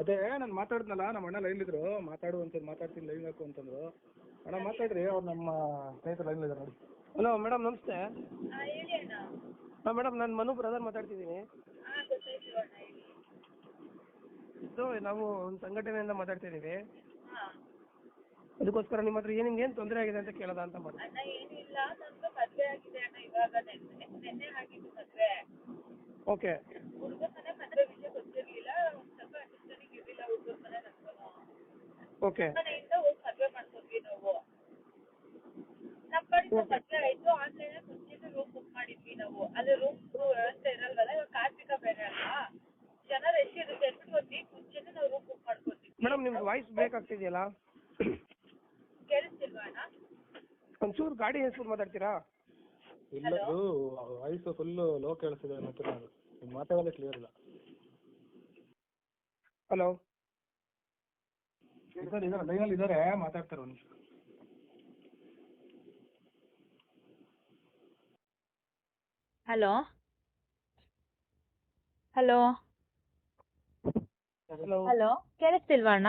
ಅದೇ ನಾನು ಮಾತಾಡಿದ್ನಲ್ಲ ನಮ್ಮ ಅಣ್ಣ ಲೈನ್ ಇದ್ರು ಮಾತಾಡು ಅಂತ ಮಾತಾಡ್ತೀನಿ ಲೈನ್ ಹಾಕು ಅಂತಂದ್ರು. ಅಣ್ಣ ಮಾತಾಡ್ರಿ ಅವ್ರು ನಮ್ಮ ಸ್ನೇಹಿತರು ಲೈನ್ ಇದ್ದಾರೆ ನೋಡಿ. ಹಲೋ ಮೇಡಮ್ ನಮಸ್ತೆ. ಹಾಂ ಮೇಡಮ್ ನಾನು ಮನು ಬ್ರದರ್ ಮಾತಾಡ್ತಿದ್ದೀನಿ. ಇದು ನಾವು ಒಂದು ಸಂಘಟನೆಯಿಂದ ಮಾತಾಡ್ತಿದ್ದೀವಿ. ಇದ್ದೀವಿ ಅದಕ್ಕೋಸ್ಕರ ನಿಮ್ಮ ಹತ್ರ ಏನು ನಿಮ್ಗೆ ಏನು ತೊಂದರೆ ಆಗಿದೆ ಅಂತ ಕೇಳೋದ ಅಂತ ಮಾಡಿ. ಅಣ್ಣ ಏನಿಲ್ಲ ಮದುವೆ ಆಗಿದೆ ಅಣ್ಣ ಇವಾಗ ನೆನ್ನೆ ನೆನ್ನೆ ಆಗಿದ್ದು ಮದುವೆ. ಓಕೆ ಹುಡುಗನ ಮನೆ ಮದುವೆ ವಿಷಯ ಗೊತ್ತಿರಲಿಲ್ಲ ಒಂದು ಸ್ವಲ್ಪ ಅಂಡರ್ಸ್ಟ್ಯಾಂಡಿಂಗ್ ಇರಲಿಲ್ಲ ಹುಡುಗನ ಮನೆ ನನ್ಗೂ ಓಕೆ ಮನೆಯಿಂದ ಹೋಗಿ ಮದುವೆ ಮಾಡ್ಕೊಂಡ್ವಿ ನಾವು. ನಮ್ಮ ಕಡೆಯಿಂದ ಮದುವೆ ಆಯಿತು ಮುಂಚೆನೇ ರೂಮ್ ಬುಕ್ ಮಾಡಿದ್ವಿ ನಾವು. ಅಲ್ಲಿ ರೂಮ್ ವ್ಯವಸ್ಥೆ ಇರಲ್ವಲ್ಲ ಇವಾಗ ಕಾರ್ತಿಕ ಬೇರೆ ಅಲ್ವಾ? ಜನ ರಶ್ ಇರುತ್ತೆ ಅಂದ್ಬಿಟ್ಟು ಒಂದು ವೀಕ್ ಮುಂಚೆನೇ ನಾವು ರೂಮ್ ಬುಕ್ ಮಾಡ್ಕೊತೀವಿ ಮೇಡಮ್ ನಿಮ್ದು ವಾಯ್ಸ್ ಬ್ರೇಕ್ ಆಗ್ತಿದೆಯಲ್ಲ? ಕೇಳಿಸ್ತಿಲ್ವಾ ಅಣ್ಣ? ಒಂಚೂರು ಗಾಡಿ ಹೆಸರು ಮಾತಾಡ್ತೀರಾ? ಇಲ್ಲ ವಾಯ್ಸ್ ಫುಲ್ ಲೋ ಕೇಳಿಸ್ತಿದೆ ಮತ್ತೆ ಮಾತಾಡೋದೇ ಕ್ಲಿಯರ್ ಇಲ್ಲ. ಹಲೋ ಇದ್ದಾರೆ ಇದ್ದಾರೆ ಲೈನಲ್ಲಿ ಇದ್ದಾರೆ ಮಾತಾಡ್ತಾರೆ ಒಂದು ನಿಮಿಷ. ಹಲೋ? ಹಲೋ? ಹಲೋ? ಕೇಳಿಸ್ತಿಲ್ವಾ ಅಣ್ಣ?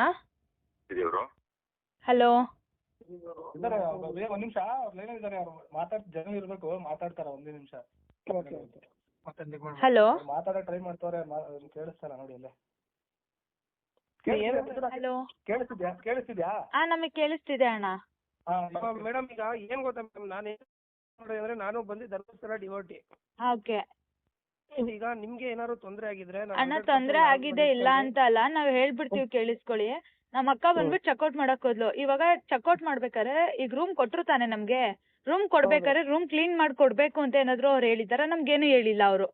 ಹಲೋ? ಇದ್ದಾರೆ ಬೇಗ ಒಂದು ನಿಮಿಷ ಅವ್ರು ಲೈನಲ್ಲಿ ಇದ್ದಾರೆ ಅವ್ರು ಮಾತಾಡ್ ಜನ ಇರಬೇಕು ಮಾತಾಡ್ತಾರೆ ಒಂದೇ ನಿಮಿಷ. Okay okay. ಮಾತಾಡ್ಲಿಕ್ಕೆ ಹಲೋ? ಮಾತಾಡೋ ಟ್ರೈ ಮಾಡ್ತಾರೆ ಕೇಳಿಸ್ತಾರ ನೋಡಿ ಅಲ್ಲೇ. ಕೇಳಿಸ್ತಿದ್ಯಾ? ಕೇಳಿಸ್ತಿದ್ಯಾ? ನಮಗೆ ಕೇಳಿಸ್ತಿದೆ ಅಣ್ಣ. ಮೇಡಮ್ ಈಗ ಏನು ಗೊತ್ತಾ ಮೇಡಮ್? ನಾನು ಅಂದ್ರೆ ನಾನು ಬಂದು ಧರ್ಮಸ್ಥಳ ಡಿವೋಟಿ ಓಕೆ. ಈಗ ನಿಮ್ಗೆ ಏನಾದ್ರು ತೊಂದ್ರೆ ಆಗಿದ್ರೆ ಅಣ್ಣ ತೊಂದ್ರೆ ಆಗಿದೆ ಇಲ್ಲ ಅಂತ ಅಲ್ಲ ನಾವ್ ಹೇಳ್ಬಿಡ್ತೀವಿ ಕೇಳಿಸ್ಕೊಳ್ಳಿ. ನಮ್ಮ ಅಕ್ಕ ಬಂದ್ಬಿಟ್ಟು ಚೆಕ್ಔಟ್ ಮಾಡಕ್ ಹೋದ್ಲು. ಇವಾಗ ಚೆಕ್ಔಟ್ ಮಾಡ್ಬೇಕಾದ್ರೆ ಈಗ ರೂಮ್ ಕೊಟ್ರು ತಾನೆ ನಮ್ಗೆ. ರೂಮ್ ಕೊಡ್ಬೇಕಾದ್ರೆ ರೂಮ್ ಕ್ಲೀನ್ ಮಾಡಿ ಕೊಡ್ಬೇಕು ಅಂತ ಏನಾದ್ರು ಅವ್ರು ಹೇಳಿದಾರ ನಮ್ಗೇನು ಹೇಳಿಲ್ಲ ಅವರು.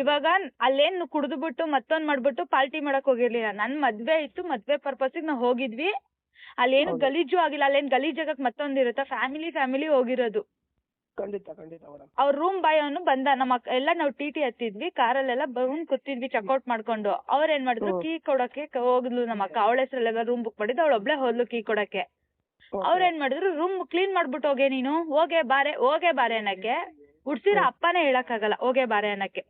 ಇವಾಗ ಅಲ್ಲೇನ್ ಕುಡ್ದುಬಿಟ್ಟು ಮತ್ತೊಂದ್ ಮಾಡ್ಬಿಟ್ಟು ಪಾರ್ಟಿ ಮಾಡಕ್ ಹೋಗಿರ್ಲಿಲ್ಲ. ನನ್ ಮದ್ವೆ ಇತ್ತು ಮದ್ವೆ ಪರ್ಪಸ್ಗೆ ನಾವ್ ಹೋಗಿದ್ವಿ. ಅಲ್ಲೇನು. ಗಲೀಜು ಆಗಿಲ್ಲ ಅಲ್ಲೇನ್ ಗಲೀಜ್ ಆಗಕ್ ಮತ್ತೊಂದ್ ಇರುತ್ತಾ? ಫ್ಯಾಮಿಲಿ ಫ್ಯಾಮಿಲಿ ಹೋಗಿರೋದು. ಖಂಡಿತ ಖಂಡಿತ ಮೇಡಮ್ ಅವ್ರ ರೂಮ್ ಬಾಯ್ ಅವನು ಬಂದ ನಮ್ಮ ಎಲ್ಲ ನಾವು ಟಿ ಟಿ ಹತ್ತಿದ್ವಿ. ಕಾರಲ್ಲೆಲ್ಲ ಬಂದ್ ಕೂತಿದ್ವಿ ಚೆಕ್ಔಟ್ ಮಾಡ್ಕೊಂಡು. ಅವ್ರ ಏನ್ ಮಾಡಿದ್ರು. ಕೀ ಕೊಡಕ್ಕೆ ಹೋಗ್ಲು ನಮ್ಮ ಅಕ್ಕ. ಅವಳ ಹೆಸರಲ್ಲೆಲ್ಲ ರೂಮ್ ಬುಕ್ ಮಾಡಿದ್ದು ಅವಳ ಒಬ್ಳೆ ಹೋದ್ಲು ಕೀ ಕೊಡಕ್ಕೆ. ಅವ್ರ ಏನ್ ಮಾಡಿದ್ರು ರೂಮ್ ಕ್ಲೀನ್ ಮಾಡ್ಬಿಟ್ಟು ಹೋಗೆ ನೀನು. ಹೋಗೆ ಬಾರೆ ಹೋಗೆ ಬಾರೆ ಅನ್ನಕ್ಕೆ. ಹುಡ್ಸಿರ ಅಪ್ಪನೇ ಹೇಳಕ್ಕಾಗಲ್ಲ. ಹೋಗೆ ಬಾರೆ ಅನ್ನಕ್ಕೆ.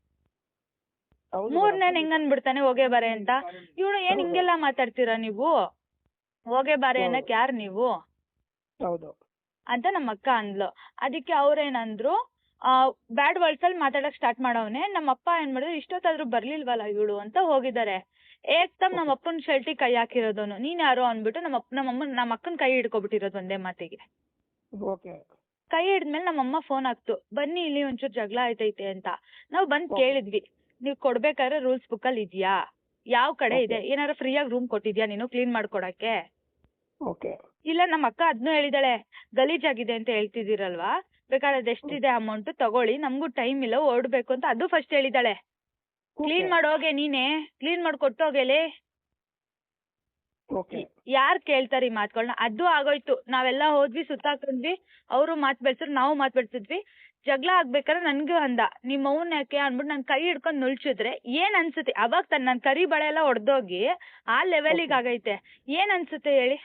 ಮೂರ್ನೇ ಹೆಂಗ್ ಅನ್ಬಿಡ್ತಾನೆ ಹೋಗೆ ಬಾರೆ ಅಂತ. ಇವಳು ಏನ್ ಹಿಂಗೆಲ್ಲ ಮಾತಾಡ್ತೀರಾ ನೀವು? ಹೋಗೆ ಬಾರೆ. ಅನ್ನಕ್ ಯಾರ್ ನೀವು? ಹೌದು. ಅಂತ ನಮ್ಮ ಅಕ್ಕ ಅಂದ್ಲು. ಅದಕ್ಕೆ ಅವ್ರೇನಂದ್ರು ಬ್ಯಾಡ್ ವರ್ಡ್ಸ್ ಅಲ್ಲಿ ಮಾತಾಡಕ್ ಸ್ಟಾರ್ಟ್ ಮಾಡವ್ನೆ. ನಮ್ಮ ಅಪ್ಪ ಏನ್ ಮಾಡಿದ್ರು ಇಷ್ಟೊತ್ತಾದ್ರೂ ಬರ್ಲಿಲ್ವಲ್ಲ ಇವಳು ಅಂತ ಹೋಗಿದ್ದಾರೆ. ಏಕ್ದಮ್ ನಮ್ಮ ಅಪ್ಪನ ಶರ್ಟಿ ಕೈ ಹಾಕಿರೋದನು ನೀನ್ ಯಾರು ಅನ್ಬಿಟ್ಟು ನಮ್ಮ ಅಪ್ಪ ನಮ್ಮ ಅಮ್ಮನ್ ನಮ್ಮ ಅಕ್ಕನ ಕೈ ಹಿಡ್ಕೊಬಿಟ್ಟಿರೋದು ಒಂದೇ ಮಾತಿಗೆ. ಓಕೆ. ಕೈ ಹಿಡಿದ್ಮೇಲೆ ನಮ್ಮಮ್ಮ ಫೋನ್ ಹಾಕ್ತು. ಬನ್ನಿ ಇಲ್ಲಿ ಒಂಚೂರು ಜಗಳ ಆಯ್ತೈತೆ ಅಂತ. ನಾವು ಬಂದ್ ಕೇಳಿದ್ವಿ. ನೀವ್ ಕೊಡ್ಬೇಕಾದ್ರೆ ರೂಲ್ಸ್ ಬುಕ್ ಅಲ್ಲಿ ಇದ್ಯಾ? ಯಾವ ಕಡೆ ಇದೆ? ಏನಾರ ಫ್ರೀಯಾಗಿ ರೂಮ್ ಕೊಟ್ಟಿದ್ಯಾ ನೀನು ಕ್ಲೀನ್ ಮಾಡ್ಕೊಡಕ್ಕೆ? ಓಕೆ ಇಲ್ಲ ನಮ್ಮ ಅಕ್ಕ ಅದ್ನು ಹೇಳಿದಾಳೆ ಗಲೀಜಾಗಿದೆ ಅಂತ ಹೇಳ್ತಿದ್ದೀರಲ್ವಾ? ಬೇಕಾದ್ರೆ ಅದೆಷ್ಟಿದೆ ಅಮೌಂಟ್ ತಗೊಳ್ಳಿ ನಮಗೂ ಟೈಮ್ ಇಲ್ಲ ಹೊರಡ್ಬೇಕು ಅಂತ ಅದು ಫಸ್ಟ್ ಹೇಳಿದಾಳೆ. ಕ್ಲೀನ್ ಮಾಡೋಗೆ ನೀನೆ ಕ್ಲೀನ್ ಮಾಡಿ ಕೊಟ್ಟೋಗೆಲೆ? ಯಾರ್ ಕೇಳ್ತಾರೆ ಈ ಮಾತುಗಳನ್ನ ಅದು ಆಗೋಯ್ತು. ನಾವೆಲ್ಲ ಹೋದ್ವಿ ಸುತ್ತಾಕೊಂಡ್ವಿ ಅವರು ಮಾತ್ ಬೆಳ್ಸಿದ್ರು ನಾವು ಮಾತ್ ಬೆಳ್ಸಿದ್ವಿ. ಜಗಳ ಆಗ್ಬೇಕಾದ್ರೆ ನನ್ಗೂ ಅಂದ. ನಿಮ್ಮ ಅವ್ನ ಯಾಕೆ ಅಂದ್ಬಿಟ್ಟು ನನ್ ಕೈ ಹಿಡ್ಕೊಂಡ್ ನುಳ್ಸಿದ್ರೆ ಏನ್ ಅನ್ಸುತ್ತೆ? ಅವಾಗ ತನ್ನ ನನ್ ಕರಿ ಬಳೆ ಎಲ್ಲ ಒಡ್ದೋಗಿ ಆ ಲೆವೆಲಿಗೆ ಆಗೈತೆ. ಏನ್ ಅನ್ಸುತ್ತೆ ಹೇಳಿ?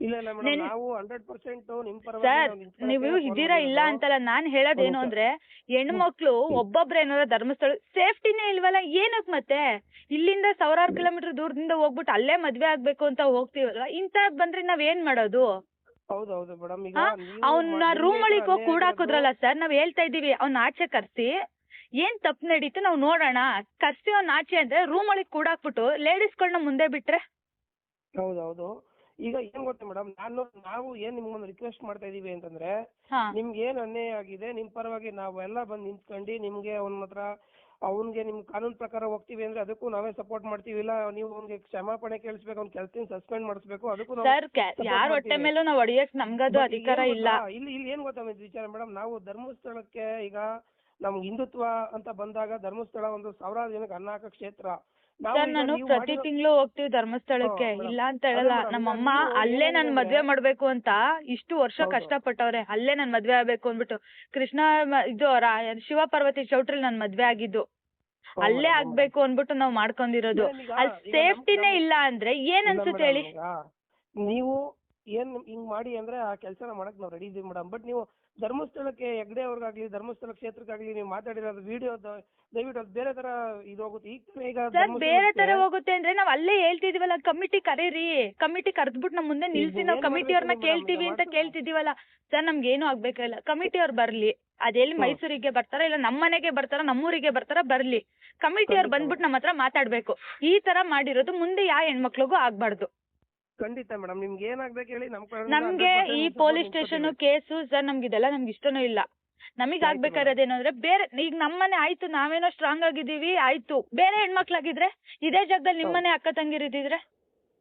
ಇಲ್ಲ ಇಲ್ಲ ಮೇಡಮ್ ನೆನ್- ನಾವು ಹಂಡ್ರೆಡ್ ಪರ್ಸೆಂಟ್ ನಿಮ್ ಸರ್ ಪರವಾಗಿ ನೀವು ಇದ್ದೀರಾ ಇಲ್ಲ ಅಂತಲ್ಲ ನಾನ್ ಹೇಳೋದೇನು. ಅಂದ್ರೆ ಹೆಣ್ಮಕ್ಳು ಒಬ್ಬೊಬ್ರು ಏನಾರ ಧರ್ಮಸ್ಥಳ ಸೇಫ್ಟಿನೇ ಇಲ್ವಲ್ಲ ಏನಕ್ ಮತ್ತೆ? ಇಲ್ಲಿಂದ ಸಾವಿರಾರು ಕಿಲೋಮೀಟರ್ ದೂರದಿಂದ ಹೋಗ್ಬಿಟ್ಟು ಅಲ್ಲೇ ಮದ್ವೆ ಆಗ್ಬೇಕು ಅಂತ ಹೋಗ್ತೀವಲ್ಲ ಇಂತ ಬಂದ್ರೆ ನಾವ್ ಏನ್ ಮಾಡೋದು? ಹೌದು ಹೌದು ಮೇಡಮ್. ಈಗ ಅವ್ನ ರೂಮ್ ಒಳಗೆ ಹೋಗಿ ಕೂಡಾಕಿದ್ರಲ್ಲ ಸರ್ ನಾವ್ ಹೇಳ್ತಾ ಇದೀವಿ ಅವ್ನ ಆಚೆ ಕರ್ಸಿ. ಏನ್ ತಪ್ಪು ನಡೀತು ನಾವ್ ನೋಡೋಣ. ಕರ್ಸಿ ಅವ್ನ ಆಚೆ ಅಂದ್ರೆ ರೂಮ್ ಒಳಗೆ ಕೂಡಾಕ್ಬಿಟ್ಟು ಲೇಡೀಸ್ಗಳನ್ನ ಮುಂದೆ ಬಿಟ್ರೆ. ಹೌದೌದು. ಹೌದು ಈಗ ಏನ್ ಗೊತ್ತಾ ಮೇಡಮ್ ನಾನು ನಾವು ಏನ್ ನಿಮ್ಗೊಂದು ರಿಕ್ವೆಸ್ಟ್ ಮಾಡ್ತಾ ಇದೀವಿ ಅಂತಂದ್ರೆ ನಿಮ್ಗೆ ಏನ್ ಅನ್ಯಾಯ ಆಗಿದೆ ನಿಮ್ ಪರವಾಗಿ ನಾವೆಲ್ಲ ಬಂದ್ ನಿಂತ್ಕೊಂಡು ನಿಮ್ಗೆ ಒಂದ್ ಹತ್ರ ಅವನ್ಗೆ ನಿಮ್ ಕಾನೂನು ಪ್ರಕಾರ ಹೋಗ್ತೀವಿ ಅಂದ್ರೆ ಅದಕ್ಕೂ ನಾವೇ ಸಪೋರ್ಟ್ ಮಾಡ್ತೀವಿ. ಇಲ್ಲ ನೀವು ಅವ್ನಿಗೆ ಕ್ಷಮಾಪಣೆ ಕೇಳಿಸ್ಬೇಕು ಅವ್ನ ಕೆಲಸದಿಂದ ಸಸ್ಪೆಂಡ್ ಮಾಡಿಸ್ಬೇಕು ಅದಕ್ಕೂ ನಾವು ಸರ್ support ಯಾರ ಹೊಟ್ಟೆ. ಮೇಲೂ ನಾವ್ ಹೊಡಿಯಕ್ ನಮ್ಗದು ಅಧಿಕಾರ ಇಲ್ಲ. ಇಲ್ಲಿ ಇಲ್ಲಿ ಏನ್ ಗೊತ್ತಾ ವಿಚಾರ? ಮೇಡಮ್ ನಾವು ಧರ್ಮಸ್ಥಳಕ್ಕೆ ಈಗ ನಮ್ಗೆ ಹಿಂದುತ್ವ ಅಂತ ಬಂದಾಗ ಧರ್ಮಸ್ಥಳ ಒಂದು ಸಾವಿರಾರು ಜನಕ್ಕೆ ಅನ್ನ ಹಾಕೋ ಕ್ಷೇತ್ರ. ಸರ್ ನಾನು ಪ್ರತಿ ತಿಂಗಳು ಹೋಗ್ತೀವಿ ಧರ್ಮಸ್ಥಳಕ್ಕೆ. ಇಲ್ಲ ಅಂತ ಹೇಳಲ್ಲ. ನಮ್ಮಮ್ಮ ಅಲ್ಲೇ ನನ್ ಮದ್ವೆ ಮಾಡ್ಬೇಕು ಅಂತ ಇಷ್ಟು ವರ್ಷ ಕಷ್ಟ ಕಷ್ಟಪಟ್ಟವ್ರೆ. ಅಲ್ಲೇ ನನ್ ಮದ್ವೆ ಆಗ್ಬೇಕು ಅಂದ್ಬಿಟ್ಟು. ಕೃಷ್ಣ ಇದು ಶಿವ ಪಾರ್ವತಿ ಚೌಟ್ರಿ ನನ್ ಮದ್ವೆ ಆಗಿದ್ದು. ಅಲ್ಲೇ ಆಗ್ಬೇಕು ಅನ್ಬಿಟ್ಟು ನಾವ್ ಮಾಡ್ಕೊಂಡಿರೋದು. ಅಲ್ಲಿ ಸೇಫ್ಟಿನೇ ಇಲ್ಲ ಅಂದ್ರೆ ಏನ್ ಅನ್ಸುತ್ತೆ ಹೇಳಿ? ನೀವು ಏನ್ ಹಿಂಗ್ ಮಾಡಿ ಅಂದ್ರೆ ಆ ಕೆಲಸನ ಮಾಡಕ್ ನಾವ್ ರೆಡಿ ಇದೀವಿ ಮೇಡಮ್ ಬಟ್ ನೀವು ಧರ್ಮಸ್ಥಳಕ್ಕೆ ಹೆಗ್ಡೆ ಅವ್ರಿಗಾಗ್ಲಿ ಧರ್ಮಸ್ಥಳ ಕ್ಷೇತ್ರಕ್ಕಾಗ್ಲಿ ನೀವು ಮಾತಾಡಿರೋದು ವಿಡಿಯೋ ದಯವಿಟ್ಟು ಅದು ಬೇರೆ ತರ ಇದು ಹೋಗುತ್ತೆ. ಈಗ ತಾನೇ ಈಗ ಸರ್ ಬೇರೆ ತರ ಹೋಗುತ್ತೆ. ಅಂದ್ರೆ ನಾವ್ ಅಲ್ಲೇ ಹೇಳ್ತಿದೀವಲ್ಲ ಕಮಿಟಿ ಕರೀರಿ ಕಮಿಟಿ ಕರೆದ್ಬಿಟ್ಟು ನಮ್ ಮುಂದೆ ನಿಲ್ಸಿ ನಾವ್ ಏನ್ ಕಮಿಟಿ ಅವ್ರನ್ನ ಕೇಳ್ತೀವಿ ಅಂತ. ಕೇಳ್ತಿದೀವಲ್ಲ. ಸರ್ ನಮ್ಗೆ ಏನು ಆಗ್ಬೇಕಿಲ್ಲ ಕಮಿಟಿ ಅವ್ರು ಬರ್ಲಿ. ಅದೆಲ್ಲಿ ಹ್ಮ್. ಮೈಸೂರಿಗೆ ಬರ್ತಾರ ಇಲ್ಲ ನಮ್ಮ ಮನೆಗೆ ಬರ್ತಾರ ನಮ್ಮೂರಿಗೆ ಬರ್ತಾರ ಬರ್ಲಿ. ಕಮಿಟಿ ಅವ್ರು ಖಂಡಿತ. ಬಂದ್ಬಿಟ್ಟು ನಮ್ಮ ಹತ್ರ ಮಾತಾಡ್ಬೇಕು. ಈ ತರ ಮಾಡಿರೋದು ಮುಂದೆ ಯಾವ ಹೆಣ್ಮಕ್ಳಿಗೂ ಆಗ್ಬಾರ್ದು. ಖಂಡಿತ ಮೇಡಮ್ ನಿಮ್ಗೆ ಏನಾಗ್ಬೇಕು ಹೇಳಿ ನಮ್ಗೆ ಈ ಪೊಲೀಸ್ ಸ್ಟೇಷನ್ ಕೇಸು ಸರ್ ನಮ್ಗೆ ಇದೆಲ್ಲ ನಮ್ಗೆ ಇಷ್ಟನೂ ಇಲ್ಲ. ನಮಗ್ ಆಯ್ತು ಅಂದ್ರೆ ಬೇರೆ ಈಗ ನಮ್ಮನೆ ಆಯ್ತು ನಾವೇನೋ ಸ್ಟ್ರಾಂಗ್ ಆಗಿದೀವಿ ಆಯ್ತು. ಬೇರೆ ಹೆಣ್ಮಕ್ಳಾಗಿದ್ರೆ ಇದೇ ಜಾಗದಲ್ಲಿ ನಿಮ್ಮನೆ ಅಕ್ಕ ತಂಗಿರಿದ್ರೆ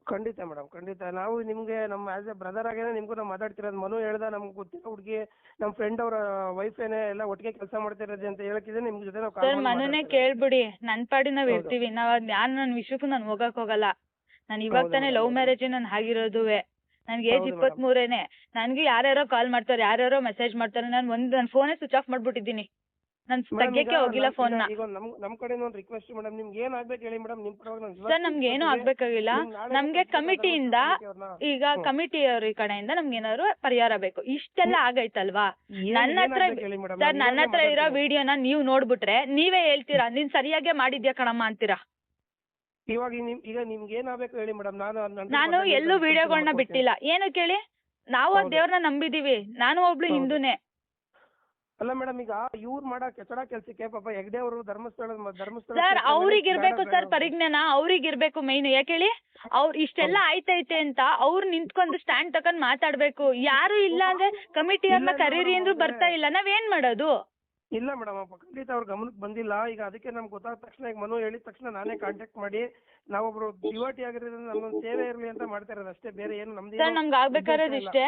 ಖಂಡಿತ ಮೇಡಮ್ ಖಂಡಿತ. ನಾವು ನಿಮ್ಗೆ ನಮ್ಮ ಆಸ್ ಎ ಬ್ರದರ್ ಆಗೇನೆ ನಿಮ್ಗೂ ನಾವು ಮಾತಾಡ್ತಿರೋದು. ಮನು ಹೇಳ್ದ ನಮ್ಗೆ ಗೊತ್ತಿರೋ ಹುಡುಗಿ ನಮ್ಮ ಫ್ರೆಂಡ್ ಅವರ ವೈಫ್ ಏನೇ ಎಲ್ಲ ಒಟ್ಟಿಗೆ ಕೆಲಸ ಮಾಡ್ತಿರೋದು ಅಂತ ಹೇಳಕ್ಕಿದ್ರೆ ನಿಮ್ ಜೊತೆ ನಾವು ಸರ್ ಮನನೇ ಕೇಳ್ಬಿಡಿ. ನನ್ ಪಾಡಿ ನಾವ್ ಇರ್ತೀವಿ. ನಾವ್ ಯಾರ್ ನನ್ ವಿಷಯಕ್ಕೂ ನಾನ್ ಹೋಗಕ್ ಹೋಗಲ್ಲ. ನಾನ್ ಇವಾಗ ತಾನೇ ಲವ್. ಮ್ಯಾರೇಜ್ ನಾನು ಆಗಿರೋದುವೆ ನನ್ಗೆ ಏಜ್ ಇಪ್ಪತ್ತ್ ಮೂರೇನೆ. ನನ್ಗೆ ಯಾರ್ಯಾರೋ ಕಾಲ್ ಮಾಡ್ತಾರೆ ಯಾರ್ಯಾರೋ ಮೆಸೇಜ್ ಮಾಡ್ತಾರೆ ನಾನ್ ಒಂದ್ ನನ್ ಫೋನೇ ಸ್ವಿಚ್ ಆಫ್ ಮಾಡ್ಬಿಟ್ಟಿದ್ದೀನಿ. ನಾನ್ ತೆಗಿಯಕ್ಕೆ ಹೋಗಿಲ್ಲ ಫೋನ್ ನಮ್ ನಮ್ ಕಡೆಯಿಂದ ಒಂದು ರಿಕ್ವೆಸ್ಟ್ ಮೇಡಮ್ ನಿಮ್ಗೆ ಏನ್ ಆಗ್ಬೇಕು ಹೇಳಿ ಮೇಡಮ್ ನಿಮ್ ಪರವಾಗಿ ಸರ್ ನಮ್ಗೆ ಏನು ಆಗ್ಬೇಕಾಗಿಲ್ಲ. ನಮ್ಗೆ ಕಮಿಟಿಯಿಂದ ಈಗ ಹ್ಮ್. ಕಮಿಟಿ ಅವ್ರ ಕಡೆಯಿಂದ ನಮ್ಗೆ ಏನಾದ್ರು ಪರಿಹಾರ ಬೇಕು. ಇಷ್ಟೆಲ್ಲ ಆಗೈತಲ್ವಾ? ನನ್ನ ಹತ್ರ ಸರ್ ನನ್ನ ಹತ್ರ ಇರೋ ವಿಡಿಯೋನ ನೀವು ನೋಡ್ಬಿಟ್ರೆ ನೀವೇ ಹೇಳ್ತೀರಾ? ನೀನ್ ಸರಿಯಾಗೆ ಮಾಡಿದ್ಯಾ ಕಣಮ್ಮ ಅಂತೀರಾ? ಇವಾಗ ನಿಮ್ ಈಗ ನಿಮ್ಗೆ ಏನ್ ಆಗ್ಬೇಕು ಹೇಳಿ ಮೇಡಮ್ ನಾನು ನಾನು ಎಲ್ಲೂ ವಿಡಿಯೋಗಳನ್ನ ಬಿಟ್ಟಿಲ್ಲ. ಏನು ಕೇಳಿ? ನಾವು ಆ ಹೌದು. ದೇವ್ರನ್ನ ನಂಬಿದೀವಿ. ನಾನು ಒಬ್ಳು ಹೌದು. ಹಿಂದೂನೇ. ಅಲ್ಲ ಮೇಡಮ್ ಈಗ ಇವ್ರು ಮಾಡೋ ಕೆಚಡ ಕೆಲ್ಸಕ್ಕೆ ಪಾಪ ಹೆಗ್ಡೆ ಅವರು ಧರ್ಮಸ್ಥಳ ಧರ್ಮಸ್ಥಳ ಸರ್ ಕ್ಷೇತ್ರದಲ್ಲಿ ಅವ್ರಿಗೆ ಇರ್ಬೇಕು ಬೇಡ ಸರ್ ಬೇಡ ಪರಿಜ್ಞಾನ ಅವ್ರಿಗೆ ಇರ್ಬೇಕು ಮೈನ್ ಯಾಕೆ ಹೇಳಿ? ಅವ್ರ ಇಷ್ಟೆಲ್ಲ ಆಯ್ತೈತೆ ಅಂತ ಅವ್ರು ನಿಂತ್ಕೊಂಡು ಸ್ಟ್ಯಾಂಡ್ ತಕೊಂಡ್ ಮಾತಾಡ್ಬೇಕು. ಯಾರು ಇಲ್ಲ ಅಂದ್ರೆ ಕಮಿಟಿ ಅವ್ರನ್ನ ಇಲ್ಲ ಕರೀರಿ ಅಂದ್ರು ಬರ್ತಾ ಇಲ್ಲ. ನಾವೇನ್ ಮಾಡೋದು? ಇಲ್ಲ ಮೇಡಮ್ ಖಂಡಿತ ಅವ್ರ ಗಮನಕ್ಕೆ ಬಂದಿಲ್ಲ. ಈಗ ಅದಕ್ಕೆ ನಮ್ಗೆ ಗೊತ್ತಾದ ತಕ್ಷಣ ಈಗ ಮನು ಹೇಳಿದ ತಕ್ಷಣ ನಾನೇ ಕಾಂಟ್ಯಾಕ್ಟ್ ಮಾಡಿ ನಾವೊಬ್ರು ಡಿವೋಟಿ ಆಗಿರೋದ್ರಿಂದ ನಮ್ಮೊಂದು ಸೇವೆ ಇರಲಿ ಅಂತ ಮಾಡ್ತಾ ಇರೋದು ಅಷ್ಟೇ ಬೇರೆ ಏನು ನಮ್ದು ಸರ್ ನಮ್ಗೆ ಆಗ್ಬೇಕಾದ್ರೆ ಇಷ್ಟೇ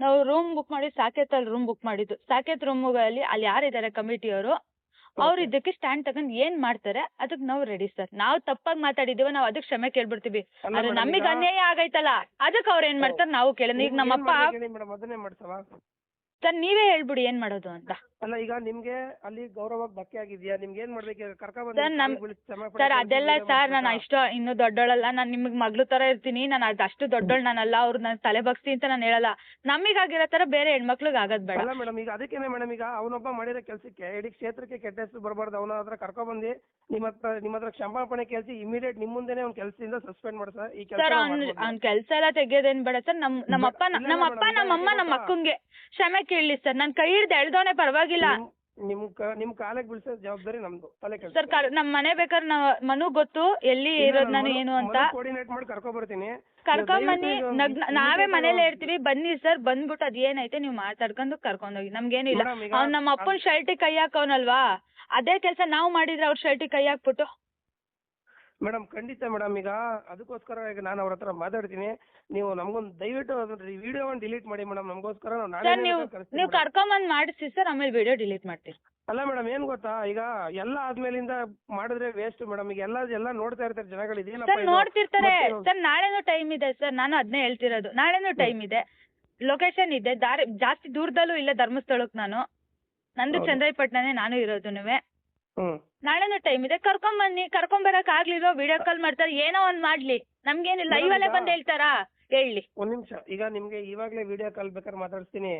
ನಾವು ರೂಮ್ ಬುಕ್ ಮಾಡಿ ಸಾಕೇತ್ ಅಲ್ಲಿ ರೂಮ್ ಬುಕ್ ಮಾಡಿದ್ದು. ಸಾಕೇತ್ ರೂಮ್ಗಳಲ್ಲಿ ಅಲ್ಲಿ ಯಾರಿದ್ದಾರೆ ಕಮಿಟಿಯವರು ಅವ್ರು? ಇದಕ್ಕೆ ಸ್ಟ್ಯಾಂಡ್ ತಗೊಂಡ್ ಏನ್ ಮಾಡ್ತಾರೆ? ಅದಕ್ಕೆ ನಾವು ರೆಡಿ ಸರ್. ನಾವು ತಪ್ಪಾಗಿ ಮಾತಾಡಿದೀವಿ ನಾವು ಅದಕ್ಕೆ ಕ್ಷಮೆ ಕೇಳ್ಬಿಡ್ತೀವಿ. ಅಲ್ಲ ಆದ್ರೆ madam, ನಮಗೆ ಈಗ- ಅನ್ಯಾಯ ಆಗೈತಲ್ಲ ಅದಕ್ಕೆ ಅವ್ರ ಏನ್ ಮಾಡ್ತಾರೆ? ನಾವು ಕೇಳೋಣ ಈಗ ನಮ್ಮಪ್ಪ ಮೇಡಮ್ ಅದನ್ನೇ ಮಾಡ್ಸವಾ ಸರ್ ನೀವೇ ಹೇಳ್ಬಿಡಿ ಏನ್ ಮಾಡೋದು ಅಂತ. ಅಲ್ಲ ಈಗ ನಿಮ್ಗೆ ಅಲ್ಲಿ ಗೌರವ ಧಕ್ಕೆ ಆಗಿದ್ಯಾ? ನಿಮ್ಗೆ ಏನ್ ಮಾಡ್ಬೇಕು? ಕರ್ಕ Sir, ನಮ್- ಸರ್ ಅದೆಲ್ಲ ಸರ್ ನಾನು ಅಷ್ಟು ಇನ್ನು ದೊಡ್ಡೋಳಲ್ಲ ನಾನು ನಿಮಗೆ ಮಗಳು ತರ ಇರ್ತೀನಿ ನಾನು ಅದು ಅಷ್ಟು ದೊಡ್ಡೋಳ್ ನಾನಲ್ಲ ಅವ್ರು ನನ್ನ ತಲೆ ಬಗ್ಸಿ ಅಂತ ನಾನು ಹೇಳಲ್ಲ. ನಮಗಾಗಿರೋ ತರ ಬೇರೆ ಹೆಣ್ಮಕ್ಳಿಗೆ ಆಗದ್ ಬೇಡ. ಅಲ್ಲ ಮೇಡಮ್ ಈಗ ಅದಕ್ಕೇನೆ ಮೇಡಮ್ ಈಗ ಅವನೊಬ್ಬ ಮಾಡಿರೋ ಕೆಲಸಕ್ಕೆ ಇಡೀ ಕ್ಷೇತ್ರಕ್ಕೆ ಕೆಟ್ಟ ಹೆಸರು ಬರಬಾರ್ದು ಅವನ ಹತ್ರ ಕರ್ಕೊ ಬಂದು ನಿಮ್ಮ ಹತ್ರ ನಿಮ್ಮ ಹತ್ರ ಕ್ಷಮಾಪಣೆ ಕೇಳಿಸಿ ಇಮಿಡಿಯೇಟ್ ನಿಮ್ಮ ಮುಂದೆನೆ ಅವ್ನ ಕೆಲಸದಿಂದ ಸಸ್ಪೆಂಡ್ ಮಾಡ್ಸ ಈ ಸರ್ ಕೆಲಸ ಅವ್ನ್ ಅವ್ನ್ ಕೆಲ್ಸ ಎಲ್ಲ ತೆಗಿಯೋದೇನ್ ಬೇಡ ಸರ್ ನಮ್ ನಮ್ಮಪ್ಪ ಇಲ್ಲ ನಮ್ಮಪ್ಪ madam, ನಮ್ಮಮ್ಮ ಇಲ್ಲ ನಮ್ಮ? ಅಕ್ಕಂಗೆ ಕ್ಷಮೆ ಕೇಳಲಿ ಸರ್. ನನ್ ಕೈ ಹಿಡ್ದು ಎಳ್ದವನೆ ಪರವಾಗಿಲ್ಲ ನಿಮ್ ಕ- ನಿಮ್ ಕಾಲಕ್ಕೆ ಬೀಳ್ಸೋ ಜವಾಬ್ದಾರಿ ನಮ್ದು ತಲೆ ಕೆಲ್ಸ ಸರ್ ಕರ್ ನಮ್ ಮನೆ ಬೇಕಾದ್ರೆ ನಾವ್ ಮನು ಗೊತ್ತು ಎಲ್ಲಿ ಇರೋದು ನಾನು ಏನು ಅಂತ. ಕೋರ್ಡಿನೇಟ್ ಮಾಡಿ ಕರ್ಕೊ ಬರ್ತೀನಿ. ಕರ್ಕೊಂಬನ್ನಿ ದಯವಿಟ್ಟು ಇದು ನಗ್ ಇಮಿಡಿಯೇಟ್ ನಾವೇ ಮನೇಲಿ ಅವ್ನು- ಹೇಳ್ತೀವಿ ಬನ್ನಿ ಸರ್ ಬಂದ್ಬಿಟ್ಟು ಅದ್ ಏನೈತೆ ನೀವು ಮಾತಾಡ್ಕೊಂಡು ಕರ್ಕೊಂಡೋಗಿ ನಮ್ಗೇನಿಲ್ಲ. Madam, ಈಗ ಅವ್ನ್ ನಮ್ಮ ಅಪ್ಪನ್ ಶರ್ಟಿಗೆ ಕೈ ಹಾಕವ್ನಲ್ವಾ ಅದೇ ಕೆಲಸ ನಾವು ಮಾಡಿದ್ರೆ ಅವ್ರ ಶರ್ಟಿಗೆ ಕೈ ಹಾಕ್ಬಿಟ್ಟು ಮೇಡಮ್ ಖಂಡಿತ ಮೇಡಮ್. ಈಗ ಅದಕ್ಕೋಸ್ಕರ ಈಗ ನಾನು ಅವ್ರ ಹತ್ರ ಮಾತಾಡ್ತೀನಿ. ನೀವು ನಮ್ಗೊಂದು ದಯವಿಟ್ಟು ವಿಡಿಯೋ ಒಂದು ಡಿಲೀಟ್ ಮಾಡಿ ಮೇಡಮ್. ನಮಗೋಸ್ಕರ ನಾವು ನಾಳೆ ಸರ್ ನೀವು ನೀವು ಕರ್ಕೊಂಬಂದ್ ಮಾಡಿಸಿ ಸರ್ ಆಮೇಲೆ ವಿಡಿಯೋ ಡಿಲೀಟ್ ಮಾಡ್ತೀನಿ. ಅಲ್ಲ ಮೇಡಮ್ ಏನ್ ಗೊತ್ತಾ? ಈಗ ಎಲ್ಲ ಆದ್ಮೇಲಿಂದ ಮಾಡಿದ್ರೆ ವೇಸ್ಟ್ ಮೇಡಮ್. ಈಗ ಎಲ್ಲ ಎಲ್ಲ ನೋಡ್ತಾ ಇರ್ತಾರೆ ಜನಗಳು. ಇದೇನಪ್ಪ ಸರ್ ಇದು? ನೋಡ್ತಿರ್ತಾರೆ. ಮತ್ತೆ- ಸರ್ ನಾಳೆನೂ ಟೈಮ್ ಇದೆ ಸರ್. ನಾನು ಅದನ್ನೇ ಹೇಳ್ತಿರೋದು. ನಾಳೆನೂ ಟೈಮ್ ಇದೆ. ಲೊಕೇಶನ್ ಇದೆ. ದಾರಿ ಜಾಸ್ತಿ ದೂರದಲ್ಲೂ ಇಲ್ಲ ಧರ್ಮಸ್ಥಳಕ್ಕೆ ನಾನು. ನಂದು ಹೌದು. ಚಂದ್ರಾಯಪಟ್ಟಣನೇ ನಾನು ಇರೋದುನುವೆ ಹ್ಮ್. ನಾಳೆನೂ ಟೈಮ್ ಇದೆ. ಕರ್ಕೊಂಡ್ ಬರಕ್ ಆಗ್ಲಿಲ್ವಾ? ವಿಡಿಯೋ ಕಾಲ್ ಮಾಡ್ತಾರೆ. ಏನೋ ಒಂದ್ ಮಾಡ್ಲಿ. ನಮ್ಗೇನಿಲ್ಲ. Madam, ಲೈವ್ ಅಲ್ಲೇ ಬಂದ್ ಹೇಳ್ತಾರಾ? ಹೇಳಿ. ಒಂದ್ ನಿಮಿಷ. ಈಗ ನಿಮ್ಗೆ ಇವಾಗ್ಲೇ ವಿಡಿಯೋ ಕಾಲ್ ಬೇಕಾದ್ರೆ ಮಾತಾಡ್ತೀನಿ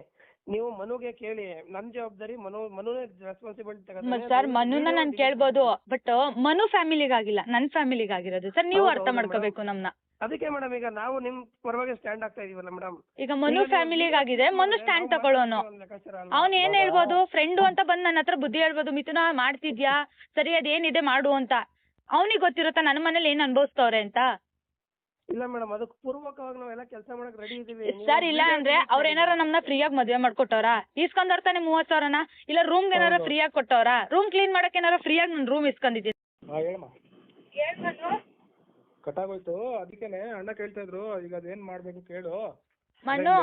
ನೀವು ಮನುಗೆ ಕೇಳಿ ನನ್ ಜವಾಬ್ದಾರಿ ಮನು ಮನುನೇ ರೆಸ್ಪಾನ್ಸಿಬಿಲಿಟಿ ಸರ್ ಮನುನ ನಾನು ಕೇಳ್ಬೋದು ಬಟ್ ಮನು ಫ್ಯಾಮಿಲಿಗಾಗಿಲ್ಲ ನನ್ ಫ್ಯಾಮಿಲಿಗಾಗಿರೋದು. ಸರ್ ನೀವು ಅರ್ಥ ಮಾಡ್ಕೋಬೇಕು ನಮ್ನ. ಅದಕ್ಕೆ ಮೇಡಮ್ ಈಗ ನಾವು ನಿಮ್ ಪರವಾಗಿ ಸ್ಟ್ಯಾಂಡ್ ಆಗ್ತಾ ಇದೀವಲ್ಲ ಮೇಡಮ್ ಈಗ ಮನು ಫ್ಯಾಮಿಲಿಗಾಗಿದೆ ಮನು ಸ್ಟ್ಯಾಂಡ್ ತಗೊಳ್ಳೋನು. ಅವ್ನ್ ಏನ್ ಹೇಳ್ಬೋದು ಫ್ರೆಂಡು ಅಂತ ಬಂದ್ ನನ್ನ ಹತ್ರ ಬುದ್ಧಿ ಹೇಳ್ಬೋದು ಮಿಥುನ ಮಾಡ್ತಿದ್ಯಾ? ಸರಿ ಅದೇನಿದೆ ಮಾಡು ಅಂತ. ಅವನಿಗೆ ಗೊತ್ತಿರುತ್ತಾ ನನ್ನ ಮನೇಲಿ ಏನ್ ಅನ್ಭವಿಸ್ತವ್ರೆ ಅಂತ? ಇಲ್ಲ ಮೇಡಮ್ ಅದಕ್ಕೆ ಪೂರ್ವಕವಾಗಿ ನಾವೆಲ್ಲ ಕೆಲಸ ಮಾಡಕ್ ರೆಡಿ ಇದೀವಿ. ಸರ್ ಇಲ್ಲ ಅಂದ್ರೆ ಅವ್ರ ಏನಾರ. ನಮ್ನ ಫ್ರೀಯಾಗಿ ಮದ್ವೆ ಮಾಡ್ಕೊಟ್ಟವ್ರ? ಇಸ್ಕೊಂಡವ್ರ ತಾನೆ ಮೂವತ್ ಸಾವಿರನ? ಇಲ್ಲ ರೂಮ್ ಏನಾರ. ಫ್ರೀಯಾಗಿ ಕೊಟ್ಟವ್ರ? ರೂಮ್ ಕ್ಲೀನ್ ಮಾಡಕ್ ಏನಾರ ಫ್ರೀಯಾಗಿ ನನ್ ರೂಮ್ ಇಸ್ಕೊಂಡಿದ್ದೀನಿ ಹಾಂ ಹೇಳಮ್ಮ. ಕಟ್ಟಾಗೋಯ್ತು ಅದಕ್ಕೇನೆ ಅಣ್ಣ ಕೇಳ್ತಾ ಇದ್ರು. ಈಗ ಅದೇನ್ ಮಾಡ್ಬೇಕು ಕೇಳು. ಮನು?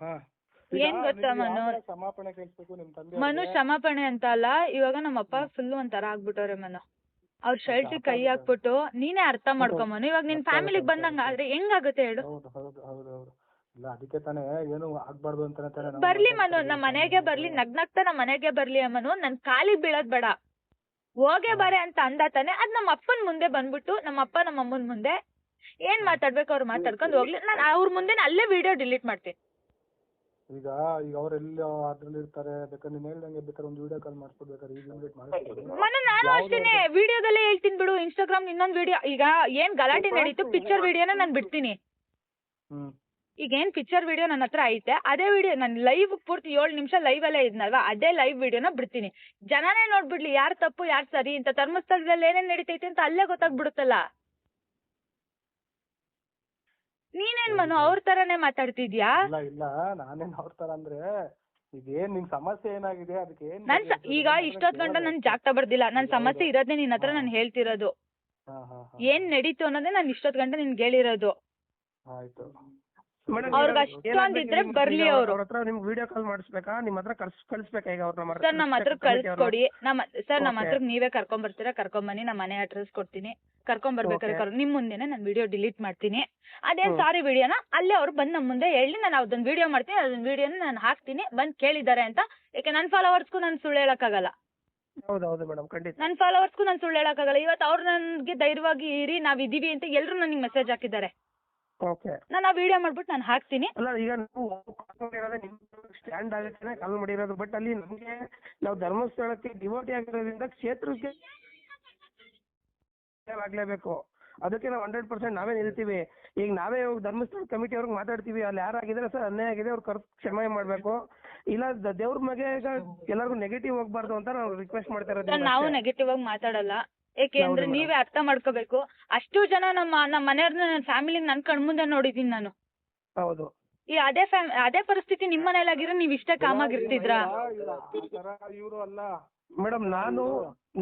ಹಾ. ಈಗ ಏನ್ ಗೊತ್ತಾ ನೀವು ಯಾವ ಮನು? ಥರ ಕ್ಷಮಾಪಣೆ ಕೇಳಿಸ್ಬೇಕು ನಿಮ್ ತಂದೆ ಮನು ಕ್ಷಮಾಪಣೆ ಅಂತ ಅಲ್ಲ ಇವಾಗ ನಮ್ಮಪ್ಪ ಫುಲ್ ಒಂಥರ ಆಗ್ಬಿಟ್ಟವ್ರೆ ಮನು. ಅವ್ರ ಶರ್ಟ್ ಕೈ ಹಾಕ್ಬಿಟ್ಟು ನೀನೇ ಅರ್ಥ ಮಾಡ್ಕೊ ಮನು ಇವಾಗ ನಿನ್ ಫ್ಯಾಮಿಲಿಗೆ ಬಂದಂಗ ಆದ್ರೆ ಹೆಂಗಾಗುತ್ತೆ ಹೇಳು? ಹೌದು ಹೌದು ಹೌದು ಹೌದು. ಇಲ್ಲ ಅದಕ್ಕೆ ತಾನೇ ಏನು ಆಗ್ಬಾರ್ದು ಅಂತಾನೆ ತಾನೇ ನಾವು ಬರ್ಲಿ ಮನು ನಮ್ಮ ಮನೆಗೆ ಬರ್ಲಿ ನಗ್ನಗ್ತಾ ನಮ್ಮ ಮನೆಗೆ ಬರ್ಲಿ ಅಮ್ಮನು ನನ್ ಕಾಲಿಗೆ ಬೀಳೋದ್ ಬೇಡ. ಹೋಗೇ ಬಾರೆ ಅಂತ ಅಂದ ತಾನೆ ಅದ್ ನಮ್ಮ ಅಪ್ಪನ್ ಮುಂದೆ ಬಂದ್ಬಿಟ್ಟು ನಮ್ಮ ಅಪ್ಪ ನಮ್ಮ ಅಮ್ಮನ್ ಮುಂದೆ ಏನ್ ಮಾತಾಡ್ಬೇಕು ಅವ್ರು ಮಾತಾಡ್ಕೊಂಡು ಹೋಗ್ಲಿ. ನಾನು ಅವ್ರ ಮುಂದೆ ಅಲ್ಲೇ ವಿಡಿಯೋ ಡಿಲೀಟ್ ಮಾಡ್ತೀನಿ. ಈಗ ಈಗ ಅವರೆಲ್ಲ ಅದ್ರಲ್ಲಿ ಇರ್ತಾರೆ ಬೇಕಾದ್ರೆ ನೀನ್ ಹೇಳ್ದಂಗೆ ಬೇಕಾದ್ರೆ ಒಂದು ವಿಡಿಯೋ ಕಾಲ್ ಮಾಡ್ಕೊಡ್ಬೇಕಾದ್ರೆ ಈಗ ಇನ್ವೈಟ್ ಮಾಡ್ಕೊಡ್ತೀನಿ. ಮನು ನಾನು ಅಷ್ಟೇನೆ ವಿಡಿಯೋದಲ್ಲೇ ಹೇಳ್ತೀನಿ ಬಿಡು ಇನ್ಸ್ಟಾಗ್ರಾಮ್ ಇನ್ನೊಂದು ವಿಡಿಯೋ ಈಗ ಏನ್ ಗಲಾಟೆ ನಡೀತು ಪಿಕ್ಚರ್ ವಿಡಿಯೋನ ನಾನು ಬಿಡ್ತೀನಿ. ಈಗ ಏನ್ ಪಿಕ್ಚರ್ ವಿಡಿಯೋ ನನ್ನ ಹತ್ರ ಐತೆ ಅದೇ ವಿಡಿಯೋ ನಾನು ಲೈವ್ ಪೂರ್ತಿ ಏಳು ನಿಮಿಷ ಲೈವ್ ಅಲ್ಲೇ ಇದ್ನಲ್ವಾ ಅದೇ ಲೈವ್ ವಿಡಿಯೋನ ಬಿಡ್ತೀನಿ. ಜನನೇ ನೋಡ್ಬಿಡ್ಲಿ ಯಾರ್ ತಪ್ಪು ಯಾರ್ ಸರಿ ಅಂತ ಧರ್ಮಸ್ಥಳದಲ್ಲಿ ಏನೇನ್ ನಡೀತೈತೆ ಅಂತ ಅಲ್ಲೇ ಗೊತ್ತಾಗ್ಬಿಡುತ್ತಲ್ಲ. ನೀನೇನ್ ಮನು ಅವ್ರ ತರನೇ ಮಾತಾಡ್ತಿದ್ಯಾ? ಇಲ್ಲ ಇಲ್ಲ. ನಾನೇನ್ ಅವ್ರ ತರ ಅಂದ್ರೆ ಏನ್ ನಿನ್ ಸಮಸ್ಯೆ ಏನಾಗಿದೆ? ಅದಕ್ಕೆ ಏನ್ ನನ್ ಸ- ಈಗ ಇಷ್ಟೊತ್ ಗಂಟ ನನ್ ಜಾಗ್ತಾ ಬರ್ದಿಲ್ಲ. ನನ್ ಸಮಸ್ಯೆ ಇರೋದೇ ನಿನ್ ಹತ್ರ ನಾನು ಹೇಳ್ತಿರೋದು. ಹಾ ಹಾ ಹಾ. ಏನ್ ನಡೀತು ಅನ್ನೋದೇ ನಾನು ಇಷ್ಟೊತ್ ಗಂಟ ನಿನ್ಗೆ ಹೇಳಿರೋದು. ಆಯ್ತು. ಮೇಡಮ್ ಅವ್ರಿಗೆ ಅಷ್ಟೊಂದಿದ್ರೆ ಬರ್ಲಿ ಅವ್ರು. ಅವ್ರ ಹತ್ರ ನಿಮ್ಗೆ ವಿಡಿಯೋ ಕಾಲ್ ಮಾಡಿಸ್ಬೇಕಾ? ನಿಮ್ಮ ಹತ್ರ ಕಳ್ಸ್ ಕಳ್ಸ್ಬೇಕಾ ಈಗ ಅವ್ರನ್ನ ಸರ್ ನಮ್ಮ ಹತ್ರ ಕಳ್ಸ್ಕೊಡಿ. ನಮ್ಮ ಸರ್ ನಮ್ಮ ಹತ್ರ ನೀವೇ ಕರ್ಕೊಂಡ್ ಬರ್ತೀರಾ? ಕರ್ಕೊಂಡ್ ಬನ್ನಿ ನಮ್ಮ ಮನೆ ಅಡ್ರೆಸ್ ಕೊಡ್ತೀನಿ. ಕರ್ಕೊಂಡ್ ಬರ್ಬೇಕಾದ್ರೆ. ಕರ್ ನಿಮ್ ಮುಂದೆನೆ ನಾನು ವಿಡಿಯೋ ಡಿಲೀಟ್ ಮಾಡ್ತೀನಿ. ಅದೇ ಸಾರಿ ವಿಡಿಯೋನ ಅಲ್ಲೇ ಅವ್ರು ಬಂದ್ ನಮ್ಮ ಮುಂದೆ ಹೇಳಿ ನಾನು ಅದನ್ನ ವಿಡಿಯೋ ಮಾಡ್ತೀನಿ ಅದನ್ನ ವಿಡಿಯೋನ ನಾನು ಹಾಕ್ತೀನಿ ಬಂದ್ ಕೇಳಿದ್ದಾರೆ ಅಂತ. ಯಾಕೆ ನನ್ನ ಫಾಲೋವರ್ಸ್ಗೂ ನಾನು ಸುಳ್ಳು ಹೇಳಕ್ಕಾಗಲ್ಲ? ಹೌದು ಹೌದು ಮೇಡಮ್ ಖಂಡಿತ. ನನ್ನ ಫಾಲೋವರ್ಸ್ಗೂ ನಾನು ಸುಳ್ಳು ಹೇಳಕ್ಕಾಗಲ್ಲ. ಇವತ್ತು ಅವ್ರು ನನಗೆ ಧೈರ್ಯವಾಗಿ ಇರಿ ನಾವ್ ಇದೀವಿ ಅಂತ ಎಲ್ರು ನನಗೆ ಮೆಸೇಜ್ ಹಾಕಿದ್ದಾರೆ. ಓಕೆ ನಾನು ಆ ವಿಡಿಯೋ ಮಾಡ್ಬಿಟ್ಟು ನಾನು ಹಾಕ್ತೀನಿ. ಅಲ್ಲ ಈಗ ನಾವು ನಿಮ್ ಸ್ಟ್ಯಾಂಡ್ ಆಗುತ್ತೆ ಕಾಲ್ ಮಾಡಿರೋದು. ಬಟ್ ಅಲ್ಲಿ ನಮಗೆ ನಾವು ಧರ್ಮಸ್ಥಳಕ್ಕೆ ಡಿವೋಟಿ ಆಗಿರೋದ್ರಿಂದ ಕ್ಷೇತ್ರಕ್ಕೆ ಆಗ್ಲೇಬೇಕು. ಅದಕ್ಕೆ ನಾವು ಹಂಡ್ರೆಡ್ ಪರ್ಸೆಂಟ್ ನಾವೇ ನಿಲ್ತೀವಿ. ಈಗ ನಾವೇ ಧರ್ಮಸ್ಥಳ ಕಮಿಟಿ ಅವ್ರಿಗೆ ಮಾತಾಡ್ತೀವಿ. ಅಲ್ಲಿ ಯಾರಾಗಿದ್ರೆ ಸರ್? ಅನ್ಯಾಯ ಆಗಿದೆ ಅವ್ರು ಕರ್ ಕ್ಷಮೆ ಮಾಡ್ಬೇಕು. ಇಲ್ಲ ದೇವ್ರ ಮಗೆ ಈಗ ಎಲ್ಲರಿಗೂ ನೆಗೆಟಿವ್ ಹೋಗ್ಬಾರ್ದು ಅಂತ ನಾವು ರಿಕ್ವೆಸ್ಟ್ ಮಾಡ್ತಾ ಇರೋದು ನಾವು ನೆಗೆಟಿವ್ ಆಗಿ ಮಾತಾಡಲ್ಲ. ಏಕೆ ಅಂದ್ರೆ ನೀವೇ ಅರ್ಥ ಮಾಡ್ಕೋಬೇಕು. ಅಷ್ಟು ಜನ ನಮ್ಮ ನಮ್ಮ ಮನೆಯವ್ರನ್ನ ನನ್ನ ಫ್ಯಾಮಿಲಿ ನನ್ ಕಣ್ಮುಂದೆ ನೋಡಿದೀನಿ ನಾನು. ಹೌದು. ಈ ಅದೇ ಫ್ಯಾಮ್ ಅದೇ ಪರಿಸ್ಥಿತಿ ನಿಮ್ಮ ಮನೇಲಾಗಿರೋ ನೀವ್ ಇಷ್ಟೇ ಕಾಮಾಗಿರ್ತಿದ್ರಾ ಇವರು ಅಲ್ಲ. ಮೇಡಮ್ ನಾನು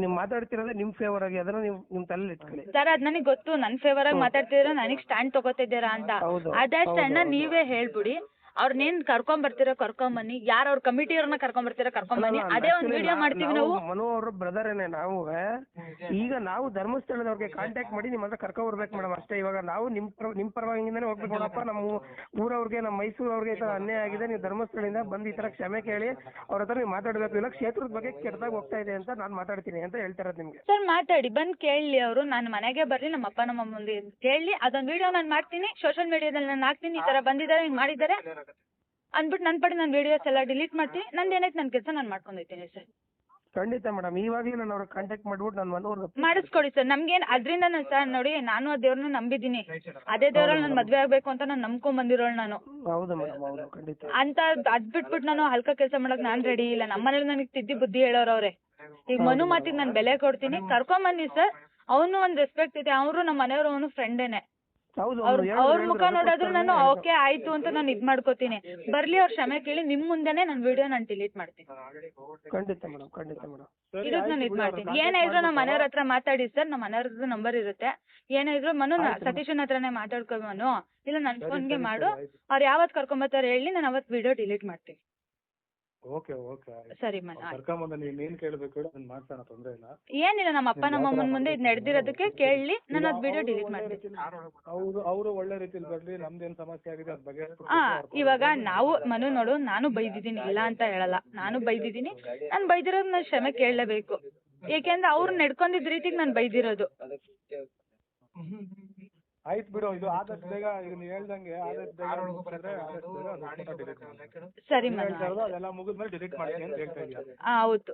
ನೀವು ಮಾತಾಡ್ತಿರೋದೇ ನಿಮ್ ಫೇವರ್ ಆಗಿ ಅದನ್ನ ನೀವು ನಿಮ್ ತಲೆಯಲ್ಲಿ ಇಟ್ಕೊಳ್ಳಿ. ಸರ್ ಅದ್ ನನಗೆ ಗೊತ್ತು. ನನ್ ಫೇವರ್ ಆಗಿ ಮಾತಾಡ್ತಿದ್ರೆ ನನಗ್ ಸ್ಟ್ಯಾಂಡ್ ತಗೋತಿದ್ದೀರಾ ಅಂತ. ಹೌದು ಅದೇ ಹೌದು, ಸ್ಟ್ಯಾಂಡ್ನ ಹೌದು. ನೀವೇ ಹೇಳ್ಬಿಡಿ. ಅವ್ರನ್ನೇನ್ ಕರ್ಕೊಂಡ್ ಬರ್ತೀರ ಕರ್ಕೊಂಡ್ ಬನ್ನಿ. ಯಾರು ಅವ್ರ ಕಮಿಟಿಯವ್ರನ್ನ ಬರ್ತೀರ ಕರ್ಕೊಂಡ್ ಬನ್ನಿ. ಅದೇ ಒಂದ್ ವಿಡಿಯೋ ಮಾಡ್ತೀವಿ ನಾವು ಮನು ಅವ್ರ ಬ್ರದರೇನೆ ನಾವು ಈಗ ನಾವು ಧರ್ಮಸ್ಥಳದವ್ರಿಗೆ ಕಾಂಟ್ಯಾಕ್ಟ್ ಮಾಡಿ ನಿಮ್ಮ ಹತ್ರ ಕರ್ಕೊಂಡ್ ಬರ್ಬೇಕು ಮೇಡಮ್ ಅಷ್ಟೇ. ಇವಾಗ ನಾವು ನಿಮ್ ಪರ ನಿಮ್ ಪರವಾಗಿಂದಾನೆ ಹೋಗ್ಬೇಕು ನೋಡಪ್ಪ. ನಮ್ಮ ಊರವ್ರಿಗೆ ನಮ್ಮ ಮೈಸೂರು ಅವ್ರಿಗೆ ಈ ತರ ಅನ್ಯಾಯ ಆಗಿದೆ. ನೀವು ಧರ್ಮಸ್ಥಳದಿಂದ ಬಂದು ಈ ತರ ಕ್ಷಮೆ ಕೇಳಿ ಅವ್ರ ಹತ್ರ ನೀವು ಮಾತಾಡ್ಬೇಕು. ಇಲ್ಲ ಕ್ಷೇತ್ರದ ಬಗ್ಗೆ ಕೆಟ್ಟದಾಗ ಹೋಗ್ತಾ ಇದೆ ಅಂತ ನಾನು ಮಾತಾಡ್ತೀನಿ ಅಂತ ಹೇಳ್ತಿರೋದು ನಿಮ್ಗೆ. ಸರ್ ಮಾತಾಡಿ. ಬಂದ್ ಕೇಳಿ ಅವರು. ನಾನು ಮನೆಗೆ ಬರ್ಲಿ ನಮ್ಮ ಅಪ್ಪ ನಮ್ಮ ಮುಂದೆ ಕೇಳಿ. ಅದೊಂದ್ ವಿಡಿಯೋ ನಾನು ಮಾಡ್ತೀನಿ. ಸೋಷಿಯಲ್ ಮೀಡಿಯಾದಲ್ಲಿ ನಾನು ಹಾಕ್ತೀನಿ. ಈ ತರ ಬಂದಿದ್ದಾರೆ ಹಿಂಗ್ ಮಾಡಿದ್ದಾರೆ. ಅಂದ್ಬಿಟ್ಟು ನನ್ನ ಪಡೆ ನಾನು ವಿಡಿಯೋಸ್ ಎಲ್ಲ ಡಿಲೀಟ್ ಮಾಡ್ತೀನಿ. ನಂದು ಏನೈತೆ ನನ್ನ ಕೆಲಸ ನಾನು ಮಾಡ್ಕೊಂಡಿರ್ತೀನಿ ಸರ್ ಖಂಡಿತ ಮೇಡಮ್ ಇವಾಗಲೇ ನಾನು ಅವ್ರಿಗೆ ಕಾಂಟ್ಯಾಕ್ಟ್ ಮಾಡ್ಬಿಟ್ಟು ನಾನು ಮನು ಮಾಡಿಸ್ಕೊಡಿ ಸರ್. ನಮ್ಗೇನ್ ಅದ್ರಿಂದ ಸರ್ ನೋಡಿ ನಾನು ಆ ದೇವ್ರನ್ನ ನಂಬಿದ್ದೀನಿ. ಅದೇ ದೇವ್ರಲ್ಲಿ ನಾನು ಮದ್ವೆ ಆಗ್ಬೇಕು ಅಂತ ನಾನು ನಂಬ್ಕೊಂಡ್ ಬಂದಿರೋಳು ನಾನು. ಹೌದು ಮೇಡಮ್ ಹೌದು. ಖಂಡಿತ. ಅಂತ ಅದ್ ಬಿಟ್ಬಿಟ್ಟು ನಾನು ಹಲ್ಕ ಕೆಲಸ ಮಾಡಕ್ ನಾನ್ ರೆಡಿ ಇಲ್ಲ. ನಮ್ಮನೇಲಿ ನನಗೆ ತಿದ್ದಿ ಬುದ್ಧಿ ಹೇಳೋರವ್ರೆ ಈಗ ಮನು ಮಾತಿಗೆ ನಾನು ಬೆಲೆ ಕೊಡ್ತೀನಿ. ಕರ್ಕೊಂಡ್ ಬನ್ನಿ ಸರ್. ಅವನು ಒಂದ್ ರೆಸ್ಪೆಕ್ಟ್ ಇದೆ. ಅವರು ನಮ್ಮ ಮನೆಯವರು ಅವನು ಫ್ರೆಂಡೇನೆ ಹೌದು ಅವ್ರ ಅವ್ರ ಮುಖ ನೋಡಿದ್ರು ನಾನು ಓಕೆ ಆಯ್ತು ಅಂತ ನಾನು ಇದ್ ಮಾಡ್ಕೋತೀನಿ. ಬರ್ಲಿ ಅವ್ರ ಕ್ಷಮೆ ಕೇಳಿ ನಿಮ್ ಮುಂದೆನೆ ನನ್ ವಿಡಿಯೋ ನಾನು ಡಿಲೀಟ್ ಮಾಡ್ತೀನಿ. ಖಂಡಿತ ಮೇಡಮ್ ಖಂಡಿತ ಮೇಡಮ್. ಇದಕ್ಕೆ ನಾನು ಇದ್ ಮಾಡ್ತೀನಿ. ಏನೇ ಇದ್ರು ನಮ್ಮ ಮನೆಯವ್ರ ಹತ್ರ ಮಾತಾಡಿ ಸರ್ ನಮ್ಮ ಮನೆಯವ್ರದ್ದು ನಂಬರ್ ಇರುತ್ತೆ. ಏನೇ ಇದ್ರು ಮನು ನ- ಸತೀಶನ್ ಹತ್ರನೇ ಮಾತಾಡ್ಕೊ ಮನು. ಇಲ್ಲ ನನ್ನ ಫೋನ್ಗೆ ಮಾಡು. ಅವ್ರು ಯಾವತ್ ಕರ್ಕೊಂಬರ್ತಾರೆ ಹೇಳಿ ನಾನು ಅವತ್ ವಿಡಿಯೋ ಡಿಲೀಟ್ ಮಾಡ್ತೀನಿ. ಓಕೆ ಓಕೆ ಸರಿ ಮನು ಆಯ್ತು. ಕರ್ಕೊಂಬಂದ ನೀನ್ ಏನ್ ಕೇಳ್ಬೇಕು ಹೇಳು ನಾನು ಮಾಡ್ಸೋಣ ತೊಂದ್ರೆ ಇಲ್ಲ. ಏನಿಲ್ಲ ನಮ್ಮ ಅಪ್ಪ ನಮ್ಮ ಅಮ್ಮನ ಮುಂದೆ ಇದು ನಡೆದಿರೋದಕ್ಕೆ ಕೇಳಲಿ ನಾನು ಅದ್ ವಿಡಿಯೋ ಡಿಲೀಟ್ ಮಾಡ್ತೀನಿ. ಅವರು ಅವರು ಒಳ್ಳೆ ರೀತಿಲಿ ಬರ್ಲಿ ನಮ್ದೇನ್ ಸಮಸ್ಯೆ ಆಗಿದೆ ಅದ್ ಬಗ್ಗೆ ಹಾ ಇವಾಗ ನಾವು ಮನು ನೋಡು ನಾನು ಬೈದಿದ್ದೀನಿ ಇಲ್ಲ ಅಂತ ಹೇಳಲ್ಲ. ನಾನು ಬೈದಿದ್ದೀನಿ ನಾನು ಬೈದಿರೋದು ನಾನು ಕ್ಷಮೆ ಕೇಳಲೇಬೇಕು. ಏಕೆಂದ್ರೆ ಅವ್ರು ನಡ್ಕೊಂಡಿದ್ ರೀತಿಗೆ ನಾನು ಬೈದಿರೋದು. ಆಯ್ತು ಬಿಡು ಇದು ಆದಷ್ಟು ಬೇಗ ಈಗ ನೀವು ಹೇಳ್ದಂಗೆ ಆದಷ್ಟು ಬೇಗ ಮುಗ್ಸಿದ್ರೆ ಆದಷ್ಟು ಬೇಗ ಅದು delete ಮಾಡು. ಸರಿ ನೀವ್ ಮನು ಹೇಳ್ತಾ ಇರೋದು ಅದೆಲ್ಲ ಮುಗಿದ್ಮೇಲೆ ಡಿಲೀಟ್ ಮಾಡ್ತೀನಿ ಅಂತ ಹೇಳ್ತಾ ಹಾ ಹೌದು.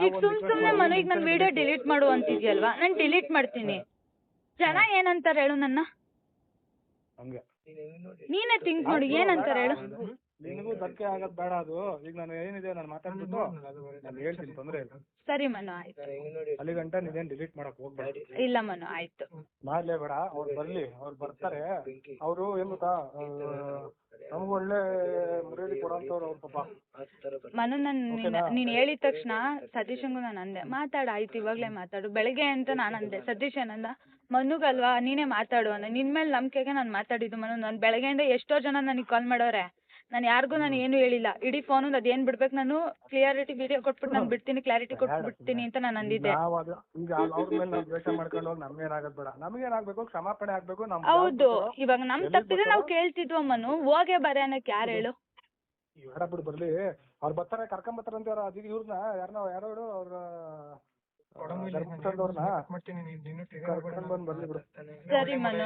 ಈಗ ಸುಮ್ ಸುಮ್ನೆ ಮನು ಈಗ ನಾನು ವಿಡಿಯೋ ಡಿಲೀಟ್ ಮಾಡು ಅಂತಿದ್ಯಲ್ವಾ? ನಾನು ಡಿಲೀಟ್ ಮಾಡ್ತೀನಿ. ಜನ ಏನಂತಾರೆ ಹೇಳು ನನ್ನ? ಹಂಗೆ. ನೀನೇ ಥಿಂಕ್ ಮಾಡು ಏನಂತಾರೆ ಹೇಳು? ನಿನಗೂ ಧಕ್ಕೆ ಆಗೋದ್ ಬೇಡ ಅದು. ಈಗ ನಾನು ಏನಿದೆ ನಾನು ಮಾತಾಡ್ಬಿಟ್ಟು ನಾನು ಹೇಳ್ತೀನಿ ತೊಂದ್ರೆ ಇಲ್ಲ. ಸರಿ ಮನು ಆಯ್ತು. ಅಲ್ಲಿ ಗಂಟ ನೀನೇನ್ ಡಿಲೀಟ್ ಮಾಡಕ್ ಹೋಗ್ಬೇಡ. ಇಲ್ಲ ಮನು ಆಯ್ತು. ಮಾಡ್ಲೇ ಬೇಡ ಅವ್ರು ಬರ್ಲಿ ಅವ್ರು ಬರ್ತಾರೆ. ಅವರು ಏನ್ ಗೊತ್ತಾ ನಮ್ಗೆ ಒಳ್ಳೆ ಮರ್ಯಾದೆ ಕೊಡಂತವ್ರು ಅವ್ರ ಪಾಪ. ಮನು ನನ್? ನೀನ್ ಹೇಳಿದ ತಕ್ಷಣ ಸತೀಶಂಗೂ ನಾನು ಅಂದೆ ಮಾತಾಡ ಆಯ್ತು ಇವಾಗ್ಲೇ ಮಾತಾಡು. ಬೆಳಗ್ಗೆ ಅಂತ ನಾನು ಅಂದೆ ಸತೀಶ್ ಏನಂದ ಮನುಗಲ್ವಾ ನೀನೇ ಮಾತಾಡು ಅಂದ. ನಿನ್ ಮೇಲೆ ನಂಬಿಕೆಗೆ ನಾನು ಮಾತಾಡಿದ್ದು ಮನು. ನಾನು ಬೆಳಗ್ಗೆಯಿಂದ ಎಷ್ಟೋ ಜನ ನನಗೆ ಕಾಲ್ ಮಾಡೋರೆ. ನಾನು ಯಾರಿಗೂ ನಾನು ಏನು ಹೇಳಿಲ್ಲ. ಇಡೀ ಫೋನ್ ಅದೇನ್ ಬಿಡ್ಬೇಕು ನಾನು ಕ್ಲಿಯಾರಿಟಿ ವಿಡಿಯೋ ಕೊಟ್ಬಿಟ್ಟು ನಾನು ಬಿಡ್ತೀನಿ ಕ್ಲಾರಿಟಿ ಕೊಟ್ಬಿಡ್ತೀನಿ ಅಂತ ನಾನು ಅಂದಿದ್ದೆ ನಾವ್ ಈಗ ಅವ್ರ ಮೇಲೆ ನಾವು ದ್ವೇಷ ಮಾಡ್ಕೊಂಡು ಹೋಗಿ ನಮ್ಗೇನಾಗದ್ ಬೇಡ. ನಮ್ಗೇನಾಗ್ಬೇಕು ಕ್ಷಮಾಪಣೆ ಆಗ್ಬೇಕು ನಮ್ ಹೌದು. ಇವಾಗ ನಮ್ ತಪ್ಪಿದ್ರೆ ನಾವು ಬರ್ತಾರೋ? ಕೇಳ್ತಿದ್ವ ಮನು ಹೋಗೇ ಬರೆ ಅನ್ನಕ್ ಯಾರು ಹೇಳು? ಬೇಡ ಬಿಡು ಬರ್ಲಿ. ಅವ್ರು ಬರ್ತಾರೆ ಕರ್ಕೊಂಡ್ ಬರ್ತಾರಂತೆ ಅವ್ರ ಅದಕ್ಕೆ ಇವ್ರನ್ನ ಯಾರನ್ನ ಯಾರೋ ಹೇಳು ಅವ್ರ ಧರ್ಮಸ್ಥಳದವ್ರನ್ನ ಕರ್ಕೊಂಡ್ ಬಂದ್ ಬರ್ಲಿ ಬಿಡು. ಸರಿ ಮನು.